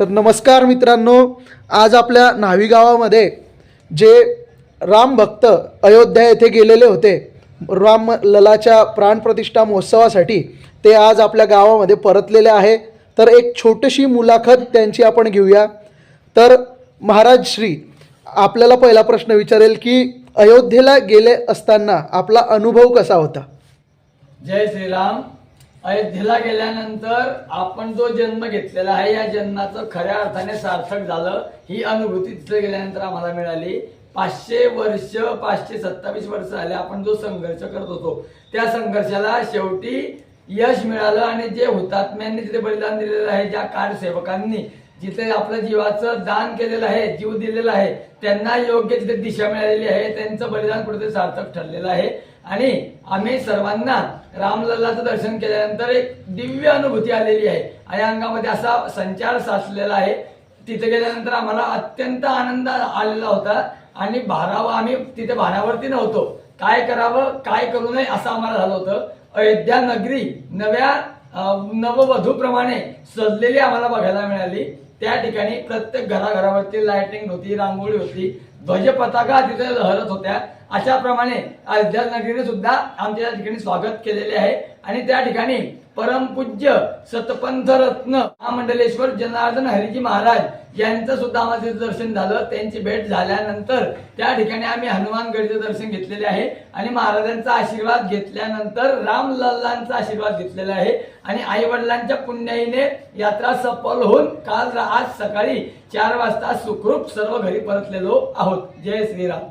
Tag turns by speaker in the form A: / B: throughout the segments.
A: तर नमस्कार मित्रांनो आज आपल्या न्हावी गावामध्ये जे राम भक्त अयोध्या येथे गेलेले होते राम ललाच्या प्राणप्रतिष्ठा महोत्सवासाठी ते आज आपल्या गावामध्ये परतलेले आहे. तर एक छोटीशी मुलाखत त्यांची आपण घेऊया. तर महाराज श्री आपल्याला पहिला प्रश्न विचारेल की अयोध्येला गेले असताना आपला अनुभव कसा होता?
B: जय श्रीराम. अयोध्येला गेल्यानंतर आपण जो जन्म घेतलेला आहे या जन्माचं खऱ्या अर्थाने सार्थक झालं. ही अनुभूती तिथे गेल्यानंतर आम्हाला मिळाली. पाचशे वर्ष पाचशे सत्तावीस वर्ष झाले आपण जो संघर्ष करत होतो. त्या संघर्षाला शेवटी यश मिळालं आणि जे हुतात्म्यांनी तिथे बलिदान दिलेलं आहे ज्या कारसेवकांनी जिथे आपल्या जीवाचं दान केलेलं आहे जीव दिलेला आहे त्यांना योग्य तिथे दिशा मिळालेली आहे. त्यांचं बलिदान कुठेतरी सार्थक ठरलेलं आहे. आणि आम्ही सर्वांना रामलल्लाचं दर्शन केल्यानंतर एक दिव्य अनुभूती आलेली आहे. आणि अंगामध्ये असा संचार साचलेला आहे. तिथे गेल्यानंतर आम्हाला अत्यंत आनंद आलेला होता. आणि भारावा आम्ही तिथे भारावरती नव्हतो. काय करावं काय करू नये असं आम्हाला झालं होतं. अयोध्या नगरी नव्या नववधूप्रमाणे सजलेली आम्हाला बघायला मिळाली. त्या ठिकाणी प्रत्येक घराघरावरती लाइटिंग होती रांगोळी होती. ध्वज पताका तिथे लहरत होत्या. अशाप्रमाणे अयोध्या नगरीने सुद्धा आमच्या या ठिकाणी स्वागत केलेले आहे. आणि त्या ठिकाणी परमपूज्य सतपंथ रत्न महामंडलेश्वर जनार्दन हरिजी महाराज यांचं सुद्धा आम्हाला तिथे दर्शन झालं. त्यांची भेट झाल्यानंतर त्या ठिकाणी आम्ही हनुमानगडचं दर्शन घेतलेले आहे. आणि महाराजांचा आशीर्वाद घेतल्यानंतर रामलल्लांचा आशीर्वाद घेतलेला आहे. आणि आई वडिलांच्या पुण्याईने यात्रा सफल होऊन काल आज सकाळी चार वाजता सुखरूप सर्व घरी परतलेलो आहोत. जय श्रीराम.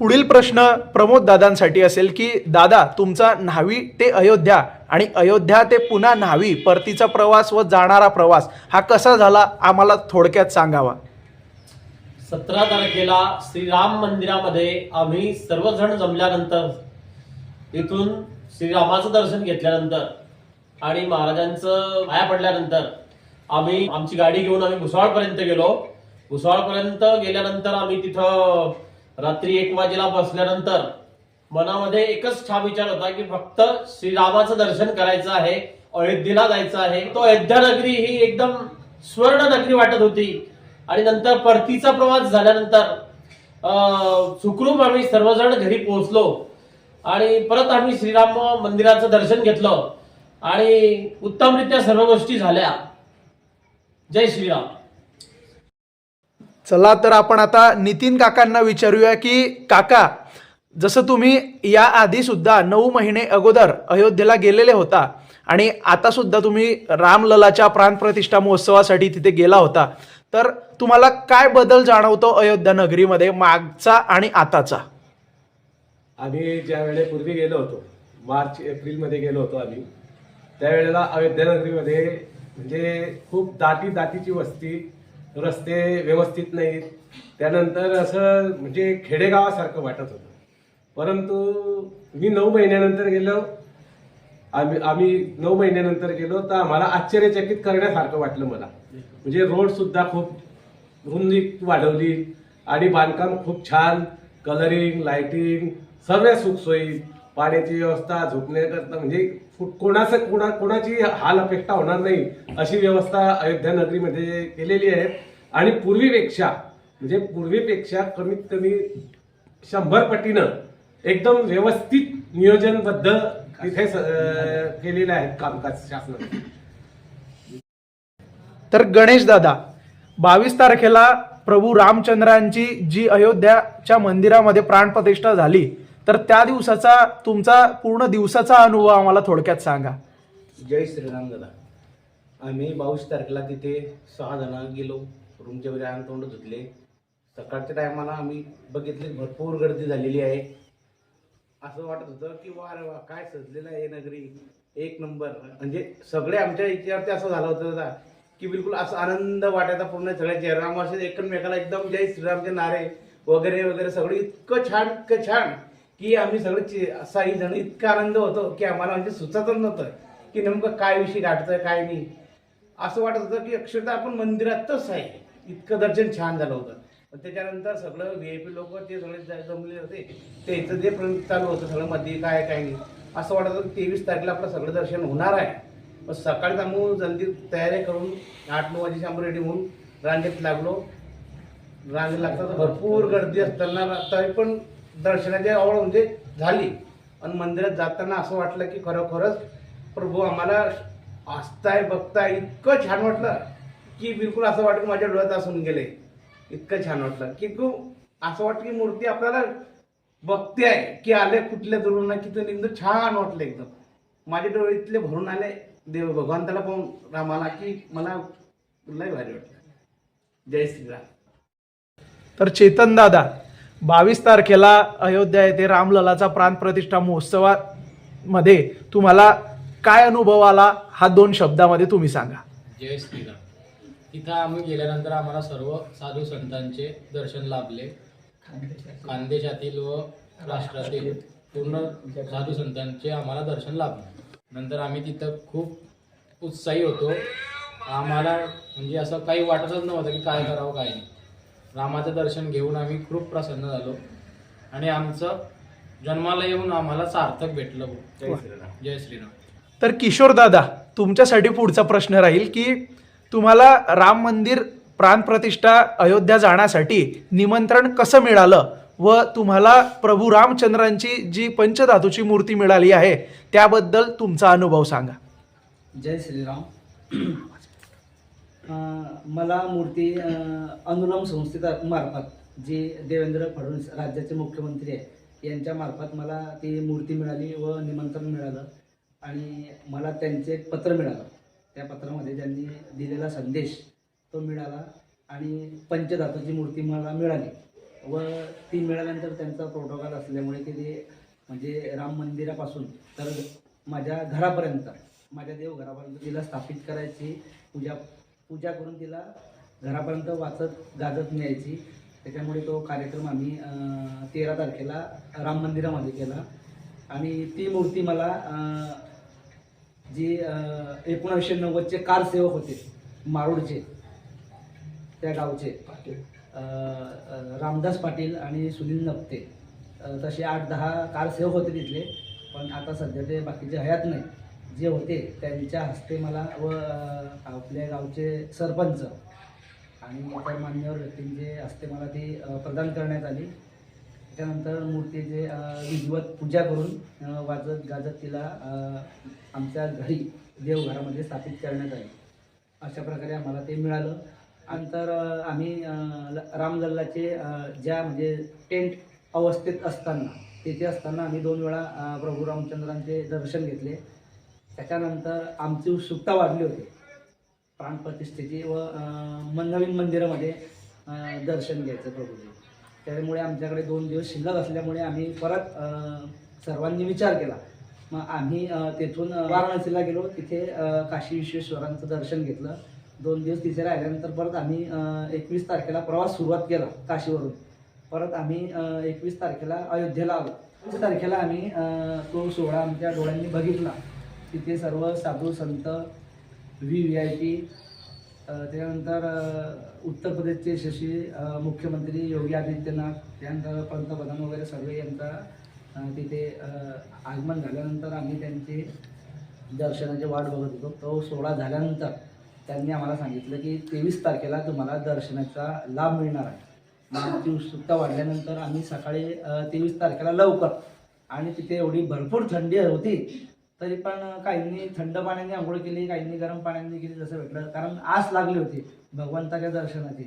A: पुढील प्रश्न प्रमोद दादांसाठी असेल की दादा तुमचा न्हावी ते अयोध्या आणि अयोध्या ते पुन्हा न्हावी परतीचा प्रवास व जाणारा प्रवास हा कसा झाला आम्हाला थोडक्यात सांगावा.
C: सतरा तारखेला श्रीराम मंदिरामध्ये आम्ही सर्वजण जमल्यानंतर इथून श्रीरामाचं दर्शन घेतल्यानंतर आणि महाराजांचं माया पडल्यानंतर आम्ही आमची गाडी घेऊन आम्ही भुसावळपर्यंत गेलो. भुसावळपर्यंत गेल्यानंतर आम्ही तिथं रात्री एक वाजेला बसल्यानंतर मनामध्ये एकच ठाम विचार होता की फक्त श्रीरामाचं दर्शन करायचं आहे अयोध्येला जायचं आहे. तो अयोध्या नगरी ही एकदम स्वर्ण नगरी वाटत होती. आणि नंतर परतीचा प्रवास झाल्यानंतर सुखरूप आम्ही सर्वजण घरी पोहोचलो. आणि परत आम्ही श्रीराम मंदिराचं दर्शन घेतलं. आणि उत्तमरित्या सर्व गोष्टी झाल्या. जय श्रीराम.
A: चला तर आपण आता नितीन काकांना विचारूया की काका जसं तुम्ही या आधी सुद्धा नऊ महिने अगोदर अयोध्येला गेलेले होता आणि आता सुद्धा तुम्ही रामललाच्या प्राणप्रतिष्ठा महोत्सवासाठी तिथे गेला होता तर तुम्हाला काय बदल जाणवतो अयोध्या नगरीमध्ये मागचा आणि आताचा?
D: आम्ही ज्या वेळेपूर्वी गेलो होतो मार्च एप्रिलमध्ये गेलो होतो आम्ही त्यावेळेला अयोध्या नगरीमध्ये म्हणजे खूप दाटी दाटीची वस्ती रस्ते व्यवस्थित नाहीत. त्यानंतर असं म्हणजे खेडेगावासारखं वाटत होतं. परंतु मी नऊ महिन्यानंतर गेलो. आम्ही आम्ही नऊ महिन्यानंतर गेलो तर आम्हाला आश्चर्यचकित करण्यासारखं वाटलं मला. म्हणजे रोडसुद्धा खूप रुंदी वाढवली आणि बांधकाम खूप छान. कलरिंग लाईटिंग सर्व सुखसोयी. पाण्याची व्यवस्था झोपण्याकरता म्हणजे कोणाचं कोणा कोणाची हाल अपेक्षा होणार नाही अशी व्यवस्था अयोध्या नगरीमध्ये केलेली आहे. आणि पूर्वीपेक्षा म्हणजे पूर्वीपेक्षा कमीत कमी शंभर पटीनं एकदम व्यवस्थित नियोजनबद्ध तिथे केलेलं आहे कामकाज शासनाने.
A: तर गणेश दादा बावीस तारखेला प्रभू रामचंद्रांची जी अयोध्याच्या मंदिरामध्ये प्राणप्रतिष्ठा झाली तर त्या दिवसाचा तुमचा पूर्ण दिवसाचा अनुभव आम्हाला थोडक्यात सांगा.
E: जय श्रीराम दादा आम्ही बावीस तारखेला तिथे सहा जण गेलो. रूमच्या वगैरे अंग तोंड धुतले. सकाळच्या टायमाला आम्ही बघितले भरपूर गर्दी झालेली आहे. असं वाटत होतं की वा रे वा काय सजलेलं आहे हे नगरी. एक नंबर म्हणजे सगळे आमच्या याच्यावरती असं झालं होतं दादा की बिलकुल असं आनंद वाटायचा पूर्ण सगळ्या चेहरा असे एकमेकाला एकदम जय श्रीरामचे नारे वगैरे वगैरे सगळे इतकं छान इतकं छान. की आम्ही सगळे चे- साई जण इतका आनंद होतो की आम्हाला म्हणजे सुचतच नव्हतं की नेमकं काय विषय गाठतोय काय नाही. असं वाटत होतं की अक्षरशः आपण मंदिरातच आहे. इतकं दर्शन छान झालं होतं. पण त्याच्यानंतर सगळं व्ही आय पी लोक ते सगळे ज- जमले होते. ते इथं जे प्रण चालू होतं सगळं मध्ये काय काय नाही. असं वाटत होतं तेवीस तारखेला आपलं सगळं दर्शन होणार आहे. मग सकाळीच आम्ही जल्दी तयारी करून आठ नऊ वाजेची आम्ही रेडी होऊन रांगेत लागलो. रांगेत लागता तर भरपूर गर्दी असताना तरी पण दर्शनाची आवड म्हणजे झाली. आणि मंदिरात जाताना असं वाटलं की खरोखरच प्रभू आम्हाला असताय बघताय इतकं छान वाटलं की बिलकुल असं वाटतं माझ्या डोळ्यात असून गेले. इतकं छान वाटलं की खूप असं वाटतं की मूर्ती आपल्याला बघते आहे की आले कुठल्या दुरून ना किती एकदम छान वाटलं एकदम. माझे डोळे इथले भरून आले देव भगवंताला पाहून रामाला की मला लय भारी वाटलं. जय श्रीराम.
A: तर चेतन दादा बावीस तारखेला अयोध्या येथे रामललाचा प्राणप्रतिष्ठा महोत्सवामध्ये तुम्हाला काय अनुभव आला? हा दोन शब्दामध्ये तुम्ही सांगा.
F: जय श्रीराम. तिथं आम्ही गेल्यानंतर आम्हाला सर्व साधू संतांचे दर्शन लाभले. खानदेशातील व राष्ट्रातील पूर्ण साधू संतांचे आम्हाला दर्शन लाभले. नंतर आम्ही तिथं खूप उत्साही होतो. आम्हाला म्हणजे असं काही वाटतच नव्हतं की काय करावं काय नाही. रामाचं दर्शन घेऊन आम्ही खूप प्रसन्न झालो. आणि आमचं जन्माला येऊन आम्हाला सार्थक भेटलं
E: जय श्रीराम.
F: जय श्रीराम.
A: तर किशोर दादा तुमच्यासाठी पुढचा प्रश्न राहील की तुम्हाला राम मंदिर प्राणप्रतिष्ठा अयोध्या जाण्यासाठी निमंत्रण कसं मिळालं व तुम्हाला प्रभू रामचंद्रांची जी पंचधातूची मूर्ती मिळाली आहे त्याबद्दल तुमचा अनुभव सांगा.
G: जय श्रीराम. मला मूर्ती अनुलम संस्थेचा मार्फत जे देवेंद्र फडणवीस राज्याचे मुख्यमंत्री आहे यांच्या मार्फत मला ती मूर्ती मिळाली व निमंत्रण मिळालं आणि मला त्यांचे एक पत्र मिळालं. त्या पत्रामध्ये त्यांनी दिलेला संदेश तो मिळाला आणि पंचधातूची मूर्ती मला मिळाली व ती मिळाल्यानंतर त्यांचा प्रोटोकॉल असल्यामुळे ते ते म्हणजे राम मंदिरापासून तर माझ्या घरापर्यंत माझ्या देवघरापर्यंत तिला स्थापित करायची पूजा पूजा करून तिला घरापर्यंत वाचत गाजत न्यायची. त्याच्यामुळे तो कार्यक्रम आम्ही तेरा तारखेला राम मंदिरामध्ये केला. आणि ती मूर्ती मला जी अं, एकोणीसशे नव्वदचे कारसेवक होते मारूडचे त्या गावचे रामदास पाटील आणि सुनील नप्ते. तसे आठ दहा कारसेवक होते तिथले. पण आता सध्या ते बाकीचे हयात नाही जे होते त्यांच्या हस्ते मला व आपल्या गावचे सरपंच आणि इतर मान्यवर व्यक्तींचे हस्ते मला ती प्रदान करण्यात आली. त्यानंतर मूर्तीचे विधिवत पूजा करून वाजत गाजत तिला आमच्या घरी देवघरामध्ये स्थापित करण्यात आली. अशा प्रकारे आम्हाला ते मिळालं. नंतर आम्ही ल- रामलल्लाचे ज्या म्हणजे टेंट अवस्थेत असताना तेथे असताना आम्ही दोन वेळा प्रभू रामचंद्रांचे दर्शन घेतले. त्याच्यानंतर आमची उत्सुकता वाढली होती. प्राणप्रतिष्ठेची व मन- नवीन मंदिरामध्ये दर्शन घ्यायचं प्रभूचे त्यामुळे आमच्याकडे दोन दिवस शिल्लक असल्यामुळे आम्ही परत सर्वांनी विचार केला. मग आम्ही तेथून वाराणसीला गेलो. तिथे काशी विश्वेश्वरांचं दर्शन घेतलं. दोन दिवस तिथे राहिल्यानंतर परत आम्ही एकवीस तारखेला प्रवास सुरुवात केला काशीवरून. परत आम्ही एकवीस तारखेला अयोध्येला आलो. तारखेला आम्ही तो सोहळा आमच्या डोळ्यांनी बघितला. तिथे सर्व साधू संत व्ही व्ही आय पी त्यानंतर उत्तर प्रदेशचे शशी मुख्यमंत्री योगी आदित्यनाथ त्यानंतर पंतप्रधान वगैरे सर्व यांचा तिथे आगमन झाल्यानंतर आम्ही त्यांचे दर्शनाची वाट बघत होतो. तो सोहळा झाल्यानंतर त्यांनी आम्हाला सांगितलं की तेवीस तारखेला तुम्हाला दर्शनाचा लाभ मिळणार आहे. ती उत्सुकता वाढल्यानंतर आम्ही सकाळी तेवीस तारखेला लवकर आणि तिथे एवढी भरपूर थंडी होती तरी पण काहींनी थंड पाण्याने आंघोळ केली काहींनी गरम पाण्याने केली जसं भेटलं. कारण आस लागली होती भगवंताच्या दर्शनाची.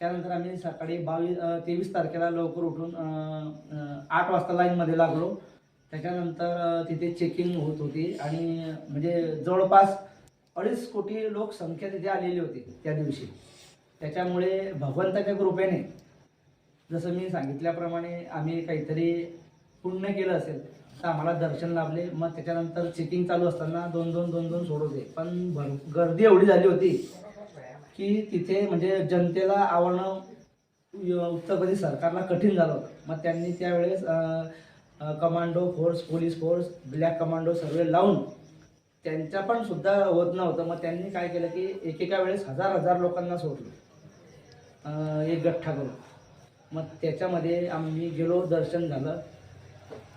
G: त्यानंतर आम्ही सकाळी बावीस तेवीस तारखेला लवकर उठून आठ वाजता लाईनमध्ये लागलो. त्याच्यानंतर तिथे चेकिंग होत होती आणि म्हणजे जवळपास अडीच कोटी लोकसंख्या तिथे आलेली होती त्या दिवशी. त्याच्यामुळे भगवंताच्या कृपेने जसं मी सांगितल्याप्रमाणे आम्ही काहीतरी पुण्य केलं असेल तर आम्हाला दर्शन लाभले. मग त्याच्यानंतर चेकिंग चालू असताना दोन दोन दोन दोन सोडत होते पण भर गर्दी एवढी झाली होती की तिथे म्हणजे जनतेला आवडणं उत्तर प्रदेश सरकारला कठीण झालं होतं. मग त्यांनी त्यावेळेस commando force police force black commando सर्वे लावून त्यांच्या पण सुद्धा होत नव्हतं. मग त्यांनी काय केलं की एकेका वेळेस हजार हजार लोकांना सोडलं. एक गठ्ठा करून. मग त्याच्यामध्ये आम्ही गेलो दर्शन झालं.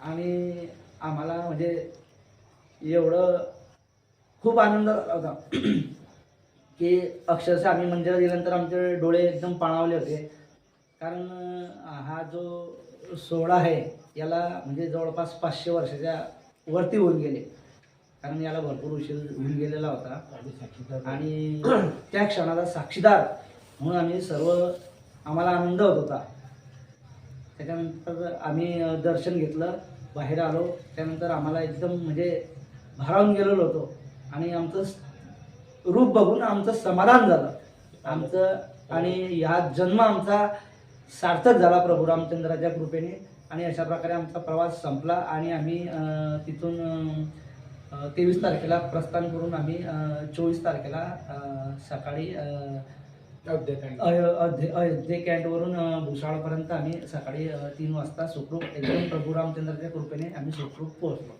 G: आणि आम्हाला म्हणजे एवढं खूप आनंद झाला होता. की अक्षरशः आम्ही मंदिरात गेल्यानंतर आमचे डोळे एकदम पाणावले होते. कारण हा जो सोहळा आहे याला म्हणजे जवळपास पाचशे वर्षाच्या वरती होऊन गेले. कारण याला भरपूर उशीर होऊन गेलेला होता. आणि त्या क्षणाला साक्षीदार म्हणून आम्ही सर्व आम्हाला आनंद होत होता. त्याच्यानंतर आम्ही दर्शन घेतलं बाहेर आलो. त्यानंतर आम्हाला एकदम म्हणजे भारावून गेलेलो होतो. आणि आमचं रूप बघून आमचं समाधान झालं. आमचं आणि या जन्म आमचा सार्थक झाला प्रभू रामचंद्राच्या कृपेने. आणि अशा प्रकारे आमचा प्रवास संपला आणि आम्ही तिथून तेवीस तारखेला प्रस्थान करून आम्ही चोवीस तारखेला सकाळी अयोध्ये अ, भुसावळपर्यंत आम्ही सकाळी तीन वाजता सुखरूप एकदम प्रभू रामचंद्राच्या कृपेने आम्ही सुखरूप पोहोचलो.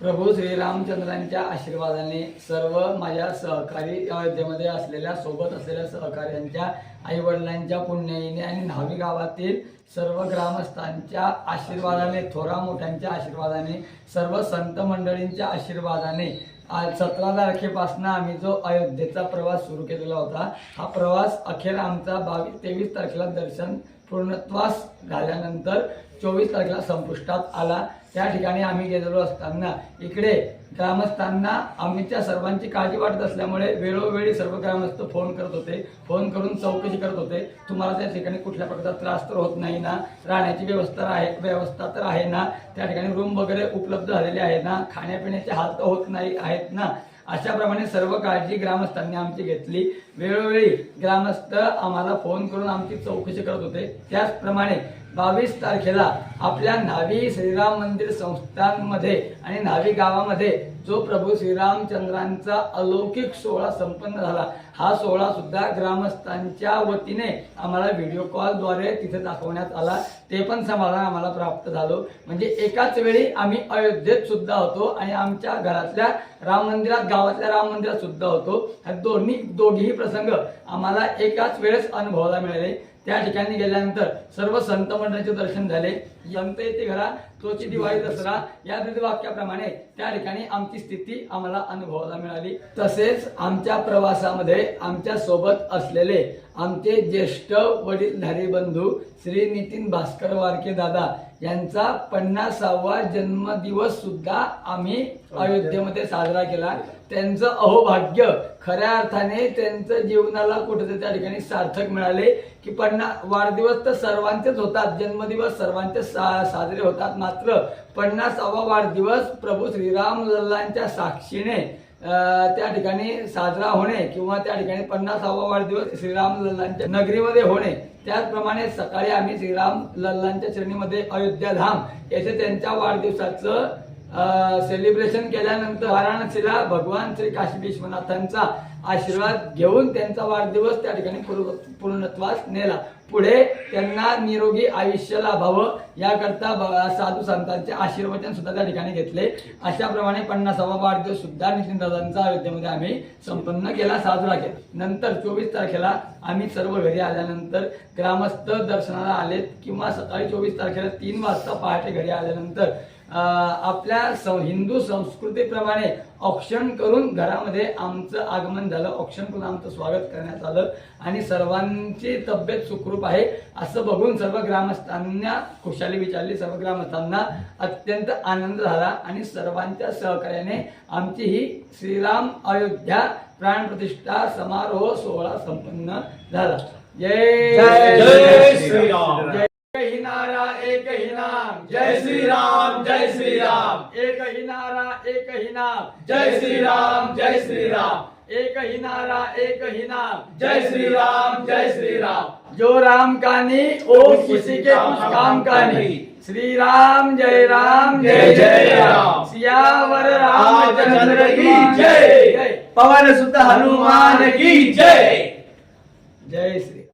B: प्रभू श्रीरामचंद्रांच्या आशीर्वादाने सर्व माझ्या सहकारी अयोध्येमध्ये असलेल्या सोबत असलेल्या सहकार्यांच्या आई वडिलांच्या पुण्याईने आणि न्हावी गावातील सर्व ग्रामस्थांच्या आशीर्वादाने थोरा मोठ्यांच्या आशीर्वादाने सर्व संत मंडळींच्या आशीर्वादाने आज सतरा तारखेपासून आम्ही जो अयोध्येचा प्रवास सुरू केलेला होता हा प्रवास अखेर आमचा बावीस तेवीस तारखेला दर्शन पूर्णत्वास झाल्यानंतर चोवीस तारखेला संपुष्टात आला. त्या ठिकाणी आम्ही गेलेलो असताना इकडे ग्रामस्थांना आम्हीच्या सर्वांची काळजी वाटत असल्यामुळे वेळोवेळी सर्व ग्रामस्थ फोन करत होते. फोन करून चौकशी करत होते. तुम्हाला त्या ठिकाणी कुठल्या प्रकारचा त्रास तर होत नाही ना? राहण्याची व्यवस्था आहे व्यवस्था तर आहे ना? त्या ठिकाणी रूम वगैरे उपलब्ध झालेले आहे ना? खाण्यापिण्याचे हाल तर होत नाही आहेत ना? अशाप्रमाणे सर्व काळजी ग्रामस्थांनी आमची घेतली. वेळोवेळी ग्रामस्थ आम्हाला फोन करून आमची चौकशी करत होते. त्याचप्रमाणे बावीस तारखेला आपल्या न्हावी श्रीराम मंदिर संस्थांमध्ये आणि न्हावी गावामध्ये जो प्रभू श्रीरामचंद्रांचा अलौकिक सोहळा संपन्न झाला हा सोहळा सुद्धा ग्रामस्थांच्या वतीने आम्हाला व्हिडिओ कॉलद्वारे तिथे दाखवण्यात आला. ते पण समाधान आम्हाला प्राप्त झालं. म्हणजे एकाच वेळी आम्ही अयोध्येत सुद्धा होतो आणि आमच्या घरातल्या राम मंदिरात गावातल्या राम मंदिरात सुद्धा होतो. ह्या दोन्ही दोघीही प्रसंग आम्हाला एकाच वेळेस अनुभवायला मिळाले. त्या ठिकाणी गेल्यानंतर सर्व संत मंडळाचे दर्शन झाले. यंत येते घरा तोची दिवाळी दसरा या वाक्याप्रमाणे त्या ठिकाणी आमची स्थिती आम्हाला अनुभवायला मिळाली. तसेच आमच्या प्रवासामध्ये आमच्यासोबत असलेले आमचे ज्येष्ठ वडीलधारी बंधू श्री नितीन भास्कर वारके दादा यांचा पन्नासावा जन्मदिवस सुद्धा आम्ही अयोध्येमध्ये साजरा केला. त्यांचं अहोभाग्य खऱ्या अर्थाने त्यांचं जीवनाला कुठेतरी त्या ठिकाणी सार्थक मिळाले. की पन्नास वाढदिवस तर सर्वांचेच होतात जन्मदिवस सर्वांचे सा साजरे होतात मात्र पन्नासावा वाढदिवस प्रभू श्रीराम लल्लांच्या साक्षीने त्या ठिकाणी साजरा होणे किंवा त्या ठिकाणी पन्नासावा वाढदिवस श्रीराम लल्लांच्या नगरीमध्ये होणे त्याचप्रमाणे सकाळी आम्ही श्रीराम लल्लांच्या श्रेणीमध्ये अयोध्या धाम येथे त्यांच्या वाढदिवसाचं सेलिब्रेशन केल्यानंतर वाराणसीला भगवान श्री काशी विश्वनाथांचा आशीर्वाद घेऊन त्यांचा वाढदिवस त्या ठिकाणी पूर्ण- पूर्णत्वास नेला. पुढे त्यांना निरोगी आयुष्य लाभावं याकरता साधू संतांचे आशीर्वचन सुद्धा त्या ठिकाणी घेतले. अशाप्रमाणे पन्नासावा वाढदिवस सुद्धा नितीन दादांचा अयोध्येमध्ये आम्ही संपन्न केला साजरा केला. नंतर चोवीस तारखेला आम्ही सर्व घरी आल्यानंतर ग्रामस्थ दर्शनाला आलेत किंवा सकाळी चोवीस तारखेला तीन वाजता पहाटे घरी आल्यानंतर आपल्या हिंदू संस्कृतीप्रमाणे औक्षण करून घरामध्ये आमचं आगमन झालं. औक्षण करून आमचं स्वागत करण्यात आलं. आणि सर्वांची तब्येत सुखरूप आहे. असं बघून सर्व ग्रामस्थांना खुशाली विचारली सर्व ग्रामस्थांना अत्यंत आनंद झाला आणि सर्वांच्या सहकार्याने आमची ही श्रीराम अयोध्या प्राणप्रतिष्ठा समारोह सोहळा संपन्न झाला. जय
C: जय श्रीराम.
B: जय ही नारा एक ही नाम
C: जय श्रीराम जय श्रीराम
B: एक ही नारा एक ही नाम।
C: जय श्री राम जय श्री राम।
B: एक ही नारा एक ही नाम।
C: जय श्री राम जय श्री राम।
B: जो राम कानी ओ किसी के कुछ काम का नहीं। श्री राम जय राम
C: जय जय राम।
B: सियावर रामचंद्र की
C: जय।
B: जय।
G: पवन सुत
C: हनुमान की जय।
B: जय श्री